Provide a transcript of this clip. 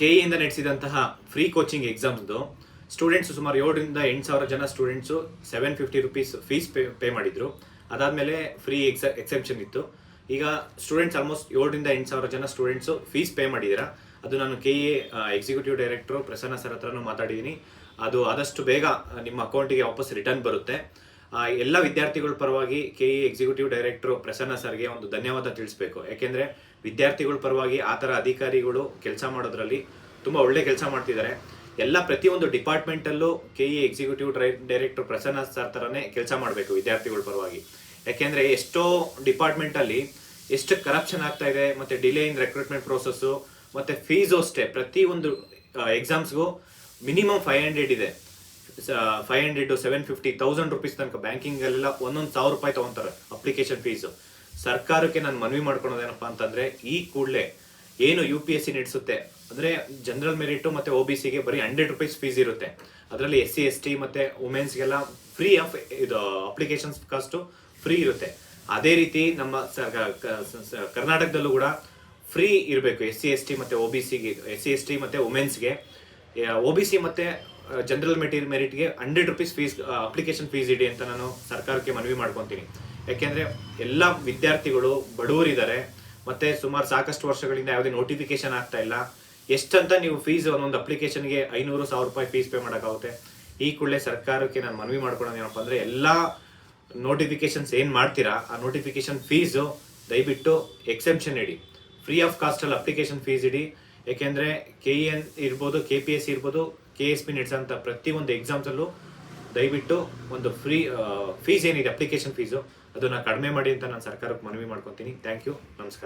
K ಇಂದ ನಡೆಸಿದಂತಹ free coaching ಎಕ್ಸಾಮ್ಸ್ದು ಸ್ಟೂಡೆಂಟ್ಸ್ ಸುಮಾರು ಏಳರಿಂದ ಎಂಟು ಸಾವಿರ ಜನ students seven fifty rupees fees pay pay ಮಾಡಿದ್ರು. ಅದಾದಮೇಲೆ ಫ್ರೀ ಎಕ್ಸ ಎಕ್ಸೆಪ್ಷನ್ ಇತ್ತು. ಈಗ ಸ್ಟೂಡೆಂಟ್ಸ್ ಆಲ್ಮೋಸ್ಟ್ ಏಳರಿಂದ ಎಂಟು ಸಾವಿರ ಜನ ಸ್ಟೂಡೆಂಟ್ಸು ಫೀಸ್ ಪೇ ಮಾಡಿದ್ದೀರಾ ಅದು ನಾನು K A executive director Prasanna sir ಹತ್ರನೂ ಮಾತಾಡಿದ್ದೀನಿ ಅದು ಆದಷ್ಟು ಬೇಗ ನಿಮ್ಮ ಅಕೌಂಟಿಗೆ ವಾಪಸ್ ರಿಟರ್ನ್ ಬರುತ್ತೆ. ಎಲ್ಲ ವಿದ್ಯಾರ್ಥಿಗಳ ಪರವಾಗಿ K E executive director Prasanna ಸರ್ಗೆ ಒಂದು ಧನ್ಯವಾದ ತಿಳಿಸ್ಬೇಕು. ಯಾಕೆಂದ್ರೆ ವಿದ್ಯಾರ್ಥಿಗಳ ಪರವಾಗಿ ಆ ಥರ ಅಧಿಕಾರಿಗಳು ಕೆಲಸ ಮಾಡೋದ್ರಲ್ಲಿ ತುಂಬ ಒಳ್ಳೆ ಕೆಲಸ ಮಾಡ್ತಿದ್ದಾರೆ. ಎಲ್ಲ ಪ್ರತಿಯೊಂದು ಡಿಪಾರ್ಟ್ಮೆಂಟಲ್ಲೂ K E executive director Prasanna sir ಥರನೇ ಕೆಲಸ ಮಾಡಬೇಕು ವಿದ್ಯಾರ್ಥಿಗಳ ಪರವಾಗಿ. ಯಾಕೆಂದ್ರೆ ಎಷ್ಟೋ ಡಿಪಾರ್ಟ್ಮೆಂಟಲ್ಲಿ ಎಷ್ಟು ಕರಪ್ಷನ್ ಆಗ್ತಾ ಇದೆ, ಮತ್ತೆ ಡಿಲೇ ಇನ್ ರೆಕ್ರೂಟ್ಮೆಂಟ್ ಪ್ರೋಸೆಸ್ಸು ಮತ್ತೆ ಫೀಸು ಅಷ್ಟೇ. ಪ್ರತಿಯೊಂದು ಎಕ್ಸಾಮ್ಸ್ಗೂ ಮಿನಿಮಮ್ ಫೈವ್ ಹಂಡ್ರೆಡ್ ಇದೆ. Five hundred seven fifty thousand rupees ತನಕ ಬ್ಯಾಂಕಿಂಗಲ್ಲೆಲ್ಲ ಒಂದೊಂದು ಸಾವಿರ ರೂಪಾಯಿ ತಗೊಂತಾರೆ ಅಪ್ಲಿಕೇಶನ್ ಫೀಸು. ಸರ್ಕಾರಕ್ಕೆ ನಾನು ಮನವಿ ಮಾಡ್ಕೊಳೋದೇನಪ್ಪ ಅಂತಂದ್ರೆ ಈ ಕೂಡಲೇ ಏನು ಯು ಪಿ ಎಸ್ ಸಿ ನಡೆಸುತ್ತೆ ಅಂದ್ರೆ ಜನರಲ್ ಮೆರಿಟ್ ಮತ್ತೆ ಒ ಬಿ ಸಿಗೆ ಬರೀ ಹಂಡ್ರೆಡ್ ರುಪೀಸ್ ಫೀಸ್ ಇರುತ್ತೆ. ಅದರಲ್ಲಿ ಎಸ್ ಸಿ ಎಸ್ ಟಿ ಮತ್ತೆ ವುಮೆನ್ಸ್ಗೆಲ್ಲ ಫ್ರೀ ಆಫ್ ಇದು ಅಪ್ಲಿಕೇಶನ್ಸ್ ಕಾಸ್ಟು ಫ್ರೀ ಇರುತ್ತೆ. ಅದೇ ರೀತಿ ನಮ್ಮ ಕರ್ನಾಟಕದಲ್ಲೂ ಕೂಡ ಫ್ರೀ ಇರಬೇಕು ಎಸ್ ಸಿ ಎಸ್ ಟಿ ಮತ್ತೆ ಒ ಬಿ ಸಿಗೆ ಎಸ್ ಸಿ ಎಸ್ ಟಿ ಮತ್ತೆ ವುಮೆನ್ಸ್ಗೆ ಒ ಬಿ ಸಿ ಮತ್ತೆ general material ಮೆರಿಟ್ಗೆ hundred rupees fees application fees ಇಡಿ ಅಂತ ನಾನು ಸರ್ಕಾರಕ್ಕೆ ಮನವಿ ಮಾಡ್ಕೊತೀನಿ. ಯಾಕೆಂದರೆ ಎಲ್ಲ ವಿದ್ಯಾರ್ಥಿಗಳು ಬಡವರಿದ್ದಾರೆ, ಮತ್ತೆ ಸುಮಾರು ಸಾಕಷ್ಟು ವರ್ಷಗಳಿಂದ ಯಾವುದೇ ನೋಟಿಫಿಕೇಶನ್ ಆಗ್ತಾ ಇಲ್ಲ. ಎಷ್ಟಂತ ನೀವು ಫೀಸ್ ಒಂದೊಂದು ಅಪ್ಲಿಕೇಶನ್ಗೆ ಐನೂರು, ಸಾವಿರ ರೂಪಾಯಿ ಫೀಸ್ ಪೇ ಮಾಡೋಕ್ಕಾಗುತ್ತೆ. ಈ ಕೂಡಲೇ ಸರ್ಕಾರಕ್ಕೆ ನಾನು ಮನವಿ ಮಾಡ್ಕೊಳೋದು ಏನಪ್ಪ ಅಂದರೆ ಎಲ್ಲ ನೋಟಿಫಿಕೇಶನ್ಸ್ ಏನು ಮಾಡ್ತೀರಾ, ಆ ನೋಟಿಫಿಕೇಶನ್ ಫೀಸು ದಯವಿಟ್ಟು ಎಕ್ಸೆಪ್ಷನ್ ಇಡಿ. ಫ್ರೀ ಆಫ್ ಕಾಸ್ಟಲ್ಲಿ ಅಪ್ಲಿಕೇಶನ್ ಫೀಸ್ ಇಡಿ. ಏಕೆಂದರೆ ಕೆ ಇ ಎನ್ ಇರ್ಬೋದು ಕೆ ಪಿ ಎಸ್ ಇರ್ಬೋದು ಕೆ ಎಸ್ ಪಿ ನಡೆಸೋಂಥ ಪ್ರತಿಯೊಂದು ಎಕ್ಸಾಮ್ಸಲ್ಲೂ ದಯವಿಟ್ಟು ಒಂದು ಫ್ರೀ ಫೀಸ್ ಏನಿದೆ ಅಪ್ಲಿಕೇಶನ್ ಫೀಸು ಅದನ್ನು ಕಡಿಮೆ ಮಾಡಿ ಅಂತ ನಾನು ಸರ್ಕಾರಕ್ಕೆ ಮನವಿ ಮಾಡ್ಕೊತೀನಿ. ಥ್ಯಾಂಕ್ ಯು ನಮಸ್ಕಾರ.